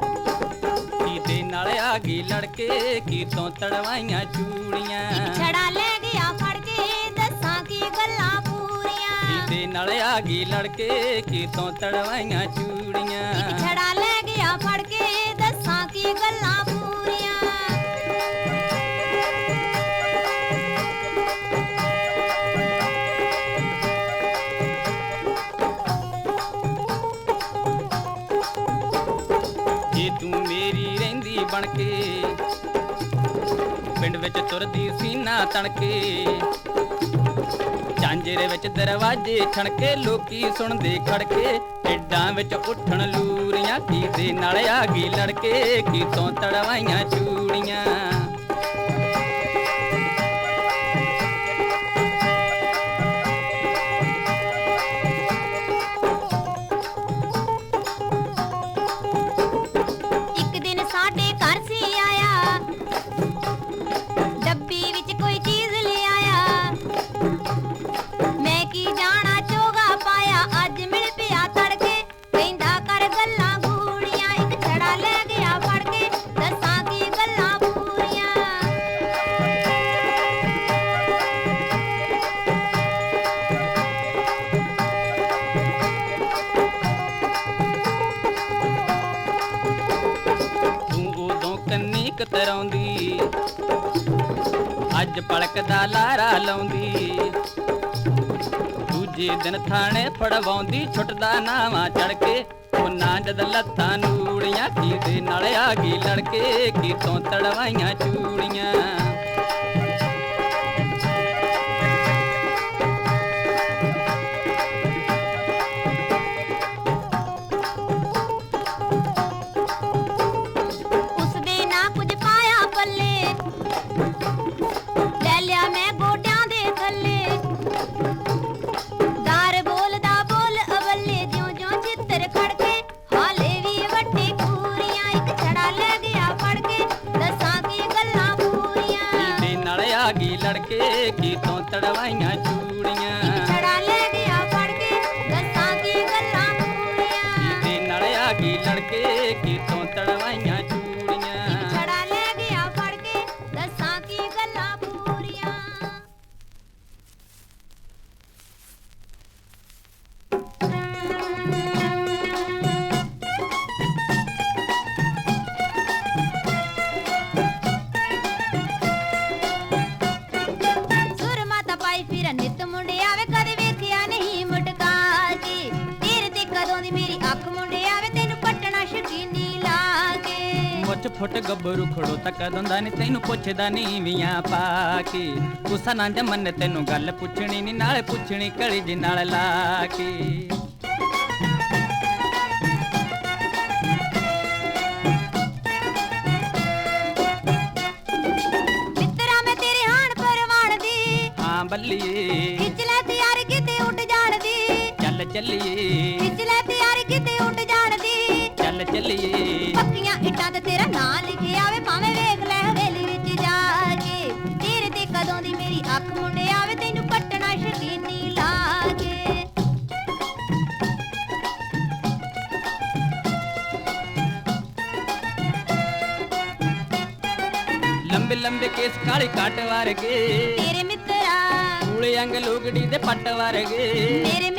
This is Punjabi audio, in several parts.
ਕੀਤੇ ਦੇ ਨਾਲ ਆ ਗਈ ਲੜਕੇ ਕੀ ਤੋਂ ਤੜਵਾਈਆਂ ਚੂੜੀਆਂ। ਛੜਾ ਲੈ ਗਿਆ ਗੱਲਾਂ ਪੂਰੀਆਂ। ਦੇ ਨਾਲ ਆ ਗਈ ਲੜਕੇ ਕੀ ਤੋਂ ਤੜਵਾਈਆਂ ਚੂੜੀਆਂ। ਛੜਾ ਲੈ ਗਿਆ ਫੜ ਕੇ ਦੱਸਾਂ ਕੀ ਗੱਲਾਂ ਪੂਰੀਆਂ। ਜੇ ਤੂੰ ਮੇਰੀ ਰਹਿੰਦੀ ਬਣ ਕੇ ਪਿੰਡ ਵਿੱਚ ਤੁਰਦੀ ਸੀਨਾ ਤਣਕੇ ਚਾਂਜਰੇ ਵਿੱਚ ਦਰਵਾਜ਼ੇ ਛਣਕੇ ਲੋਕੀ ਸੁਣਦੇ ਖੜਕੇ ਢਿੱਡਾਂ ਵਿੱਚ ਉੱਠਣ ਲੂਰੀਆਂ ਕੀ ਦੇ ਨਾਲ ਆ ਗਈ ਲੜਕੇ, ਕੀਤੋਂ ਤੜਵਾਈਆਂ ਚੂੜੀਆਂ। ਕੰਨੀ ਕਤਰਾਉਂਦੀ ਅੱਜ ਪਲਕ ਦਾ ਲਾਰਾ ਲਾਉਂਦੀ। ਦੂਜੇ ਦਿਨ ਥਾਣੇ ਫੜਵਾਉਂਦੀ, ਛੁੱਟਦਾ ਨਾਵਾਂ ਚੜ ਕੇ ਉਹਨਾਂ ਜਦ ਲੱਥਾਂ ਨੂੜੀਆਂ ਕੀ ਦੇ ਨਾਲ ਆ ਗਈ ਲੜਕੇ। ਕੀ ਤੋਂ ਤੜਵਾਈਆਂ ਚੂੜੀਆਂ। ਤੋਂ ਤੜਵਾਈਆਂ ਚੂੜੀਆਂ। ਕੇ ਮੁੱਛ ਫੁੱਟ ਗੱਭਰੂ ਖੜੋ ਤੱਕ ਦੰਦਾ ਨੀ ਤੈਨੂੰ ਪੁੱਛਦਾ ਨੀ ਵੀਆਂ ਪਾ ਕੇ। ਗੁੱਸਾ ਨਾ ਜਮਨ ਤੈਨੂੰ ਗੱਲ ਪੁੱਛਣੀ ਨੀ ਨਾਲੇ ਪੁੱਛਣੀ ਕਲੀ ਜੀ ਨਾਲ ਲਾ ਕੇ। ਦੀ ਬੱਲੀਏ। ਖਿੱਚ ਲੈ ਤਿਆਰ ਕਿਤੇ ਉੱਡ ਜਾਣ ਦੀ ਚੱਲ ਚੱਲੀਏ। ਖਿੱਚ ਲੈ ਤਿਆਰ ਕਿਤੇ ਉੱਡ ਜਾਣ ਦੀ ਚੱਲ। ਚੱਲੀਏ ਪੱਕੀਆਂ ਇੱਟਾਂ ਤੇ ਤੇਰਾ ਨਾਂ ਲਿਖਿਆ ਆਵੇ ਭਾਵੇਂ ਵੇਖ ਲੈ ਹਵੇਲੀ ਵਿੱਚ ਜਾ ਕੇ। ਤੇਰੇ ਤੇ ਕਦੋਂ ਦੀ ਮੇਰੀ ਅੱਖ ਮੁੰਡੇ ਆਵੇ ਤੈਨੂੰ ਪੱਟਣਾ ਸ਼ਕੀਨੀ ਲਾ ਕੇ। ਲੰਬੇ ਲੰਬੇ ਕੇਸ ਕਾਲੇ ਕੱਟ ਵਰਗੇ। ਤੇਰੇ ਮਿੱਤਰਾ ਕੂਲੇ ਅੰਗ ਲੋਗੜੀ ਦੇ ਪੱਟ ਵਰਗੇ। ਮੇਰੇ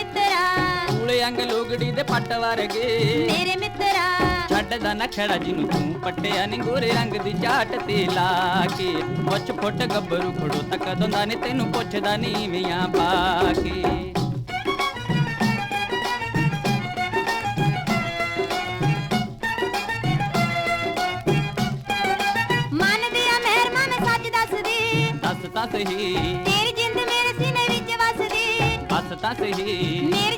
ਕੂਲੇ ਅੰਗ ਲੋਗੜੀ ਦੇ ਪੱਟ ਵਰਗੇ। ਮੇਰੇ ਮਿੱਤਰਾ। ਛੱਡਦਾ ਨਾ ਖੜਾ ਜਿਹਨੂੰ ਤੂੰ ਪੱਟਿਆ ਨੀ ਗੋਰੇ ਰੰਗ ਦੀ ਚਾਟ ਤੇ ਲਾ ਕੇ। ਮੁੱਛ ਫੁੱਟ ਗੱਭਰੂ ਖੜੋ ਤੱਕ ਦੰਦਾ ਨੇ ਤੈਨੂੰ ਪੁੱਛਦਾ ਨੀ ਵੀਆਂ ਪਾ ਕੇ। ਦੱਸ ਤਾਂ ਸਹੀ। ਤੇਰੀ ਜਿੰਦ ਮੇਰੇ ਸੀਨੇ ਵਿੱਚ ਵਸਦੀ। ਬਸ ਤਾਂ ਸਹੀ। ਮੇਰੀ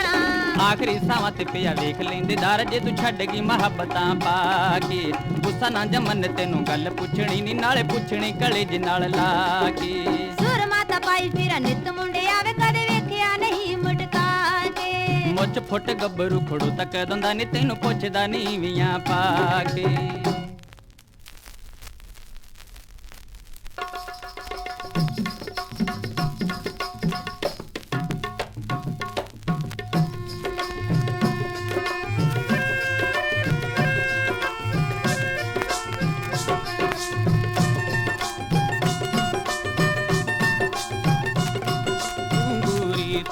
ਆਖਰੀ ਸਾਵਾਂ ਤੇ ਪਿਆ ਵੇਖ ਲੈਂਦੇ ਦਰ ਜੇ ਤੂੰ ਛੱਡ ਗਈ ਮੁਹੱਬਤਾਂ ਪਾ ਕੇ। ਗੁੱਸਾ ਨਾ ਜਮਨ ਤੈਨੂੰ ਗੱਲ ਪੁੱਛਣੀ ਨਹੀਂ ਨਾਲੇ ਪੁੱਛਣੀ ਕਲੇਜ ਨਾਲ ਲਾ ਕੇ। ਸੁਰ ਮਾਤਾ ਪਾਈ ਫਿਰਾਂ ਨਿਤ ਮੁੰਡੇ ਆਵੇ ਕਦੇ ਵੇਖਿਆ ਨਹੀਂ ਮਟਕਾ ਕੇ। ਮੁੱਛ ਫੁੱਟ ਗੱਭਰੂ ਖੜੋ ਤੱਕ ਦੰਦਾ ਨੀ ਤੈਨੂੰ ਪੁੱਛਦਾ ਨੀ ਵੀਆਂ ਪਾ ਕੇ।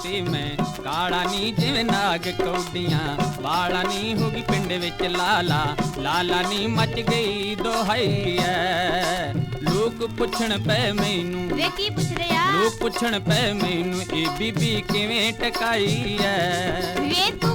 ਤੇ ਮੈਂ। ਕਾਲਾ ਨੀ ਜਿਵੇਂ ਨਾਗ ਕੌਡੀਆਂ ਵਾਲਾ ਨੀ ਹੋ ਗਈ ਪਿੰਡ ਵਿੱਚ ਲਾਲਾ ਲਾਲਾ ਨੀ ਮਚ ਗਈ ਦੋਹਾਈ ਐ। ਲੋਕ ਪੁੱਛਣ ਪਏ ਮੈਨੂੰ। ਵੇ ਕੀ ਪੁੱਛ ਰਿਆ ਲੋਕ ਪੁੱਛਣ ਪਏ ਮੈਨੂੰ ਇਹ ਬੀਬੀ ਕਿਵੇਂ ਟਕਾਈ ਐ। ਵੇ ਤੇ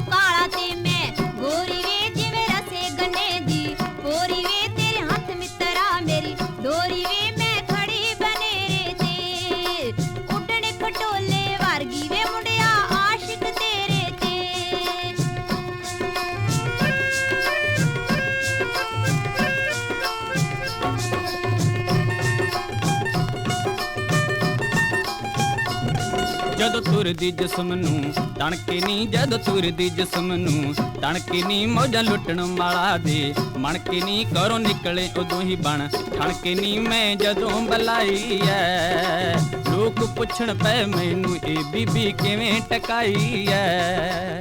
ਜਦੋਂ ਤੁਰਦੀ ਜਿਸਮ ਨੂੰ ਤਣਕੇ ਨੀ, ਜਦੋਂ ਤੁਰਦੀ ਜਿਸਮ ਨੂੰ ਤਣਕੇ ਨੀ, ਮੌਜਾਂ ਲੁੱਟਣ ਵਾਲਾ ਦੇ ਮਣ ਕੇ ਨੀ ਨਿਕਲੇ ਉਦੋਂ ਹੀ ਬਣ ਠਣਕੇ ਨੀ, ਮੈਂ ਜਦੋਂ ਬੁਲਾਈ ਐ। ਲੋਕ ਪੁੱਛਣ ਪਏ ਮੈਨੂੰ ਇਹ ਬੀਬੀ ਕਿਵੇਂ ਟਕਾਈ ਐ?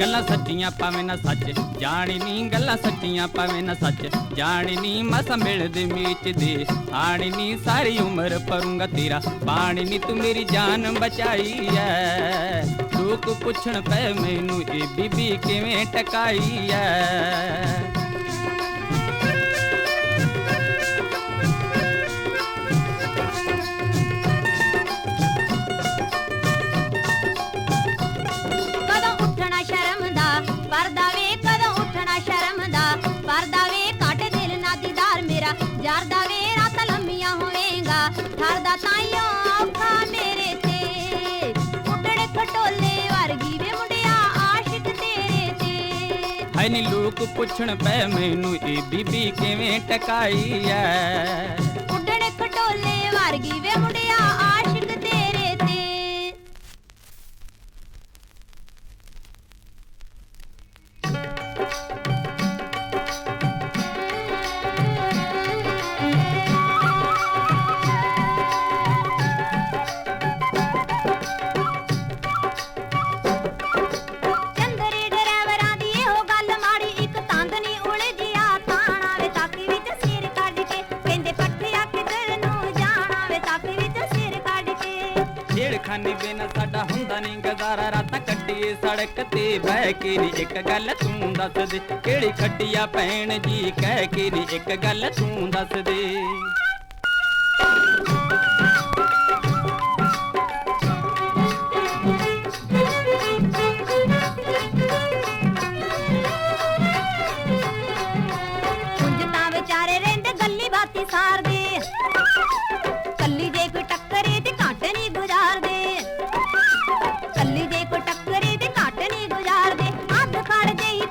ਗੱਲਾਂ ਸੱਚੀਆਂ ਪਾਵੇਂ ਨਾ ਸੱਚ। ਜਾਣੀ ਨੀ ਗੱਲਾਂ ਸੱਚੀਆਂ ਪਾਵੇਂ ਨਾ ਸੱਚ। ਜਾਣੀ ਨੀ ਮਸ ਮਿਲਦੇ ਮੀਚ ਦੇ। ਆਣੀ ਨੀ ਸਾਰੀ ਉਮਰ ਪਰੂੰਗਾ ਤੇਰਾ। ਪਾਣੀ ਨੀ ਤੂੰ ਮੇਰੀ ਜਾਨ ਬਚਾਈ ਐ। ਲੋਕ ਪੁੱਛਣ ਪਏ ਮੈਨੂੰ ਇਹ ਬੀਬੀ ਕਿਵੇਂ ਟਕਾਈ ਐ। ਹੈ ਨੀ ਲੋਕ ਪੁੱਛਣ ਪੈ ਮੈਨੂੰ ਇਹ ਬੀਬੀ ਕਿਵੇਂ ਟਕਾਈ ਐ? ਸੜਕ ਤੇ ਬਹਿ ਕੇ ਨੀ ਇੱਕ ਗੱਲ ਤੂੰ ਦੱਸ ਦੇ ਕਿਹੜੀ ਖੱਟੀਆ ਭੈਣ ਜੀ, ਕਹਿ ਕੇ ਨੀ ਇੱਕ ਗੱਲ ਤੂੰ ਦੱਸ ਦੇ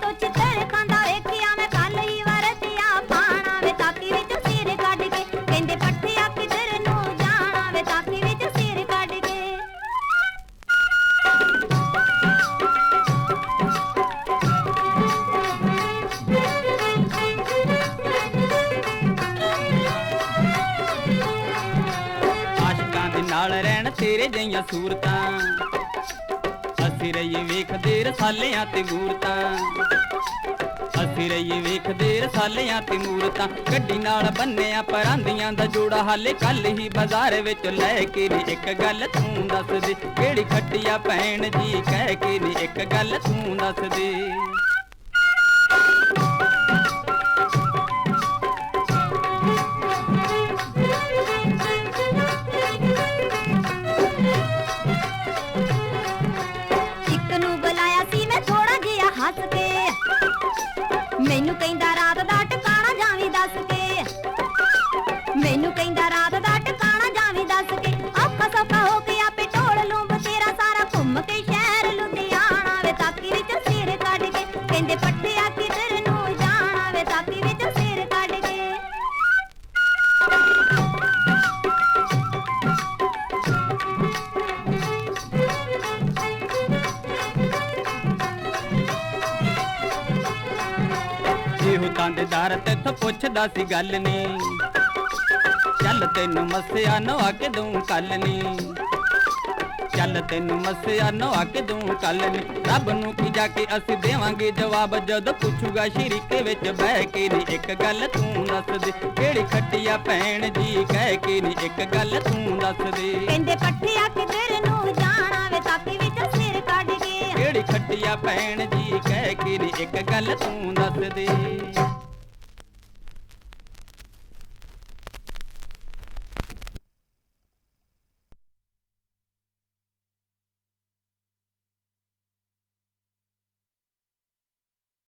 ਤੋਂ ਚਿੱਤਰ ਖਾਂਦਾ ਵੇਖਿਆ, ਮੈਂ ਕੱਲ ਹੀ ਵਰਤਿਆ ਪਾਣਾ ਵੇ ਤਾਕੀ ਵਿੱਚ ਸਿਰ ਕੱਢ ਕੇ। ਕਹਿੰਦੇ ਪੱਠਿਆ ਕਿਧਰ ਨੂੰ ਜਾਣਾ ਵੇ ਤਾਕੀ ਵਿੱਚ ਸਿਰ ਕੱਢ ਕੇ। ਆਸ਼ਕਾਂ ਦੇ ਨਾਲ ਰਹਿਣ ਤੇਰੇ ਜਈਆਂ ਸੂਰਤਾਂ। ਅਸੀਂ ਰਹੀਏ ਵੇਖਦੇ ਰਸਾਲਿਆਂ ਤੇ ਮੂਰਤਾਂ। ਅਸੀਂ ਰਹੀਏ ਵੇਖਦੇ ਰਸਾਲਿਆਂ ਤੇ ਮੂਰਤਾਂ। ਗੱਡੀ ਨਾਲ ਬੰਨਿਆ ਪਰਾਂਦੀਆਂ ਦਾ ਜੋੜਾ ਹਾਲੇ ਕੱਲ ਹੀ ਬਾਜ਼ਾਰ ਵਿੱਚ ਲੈ ਕੇ ਨੀ। ਇੱਕ ਗੱਲ ਤੂੰ ਦੱਸ ਦੇ, ਕਿਹੜੀ ਖੱਟੀਆ ਭੈਣ ਜੀ ਕਹਿ ਕੇ ਨੀ? ਇੱਕ ਗੱਲ ਤੂੰ ਦੱਸ ਦੇ। ਇਹੋ ਤਾਂਦੇਦਾਰ ਤੇਥੋਂ ਪੁੱਛਦਾ ਸੀ ਗੱਲ ਨੀ। ਚੱਲ ਤੈਨੂੰ ਮਸਿਆ ਨਵਾ ਕੇ ਦੂੰ ਕੱਲ ਨੀ। ਚੱਲ ਤੈਨੂੰ ਮਸਿਆ ਨਵਾ ਕੇ ਦੂੰ ਕੱਲ ਨੀ। ਰੱਬ ਨੂੰ ਕੀ ਜਾ ਕੇ ਅਸੀਂ ਦੇਵਾਂਗੇ ਜਵਾਬ? ਜਦੋਂ ਪੁੱਛੂਗਾ ਸ਼ਰੀਕੇ ਵਿੱਚ ਬਹਿ ਕੇ ਨੀ, ਇੱਕ ਗੱਲ ਤੂੰ ਦੱਸ ਦੇ। ਕਿਹੜੀ ਖੱਟੀਆ ਭੈਣ ਜੀ ਕਹਿ ਕੇ ਨੀ, ਇੱਕ ਗੱਲ ਤੂੰ ਦੱਸ ਦੇ। ਕਹਿੰਦੇ ਪੱਠਿਆ ਕਿਧਰ ਨੂੰ ਜਾਣਾ ਵੇ ਤਾਕੀ ਵਿੱਚ ਖੱਟਿਆ ਭੈਣ ਜੀ ਕਹਿ ਕੇ ਇੱਕ ਗੱਲ ਤੂੰ ਦੱਸ ਦੇ।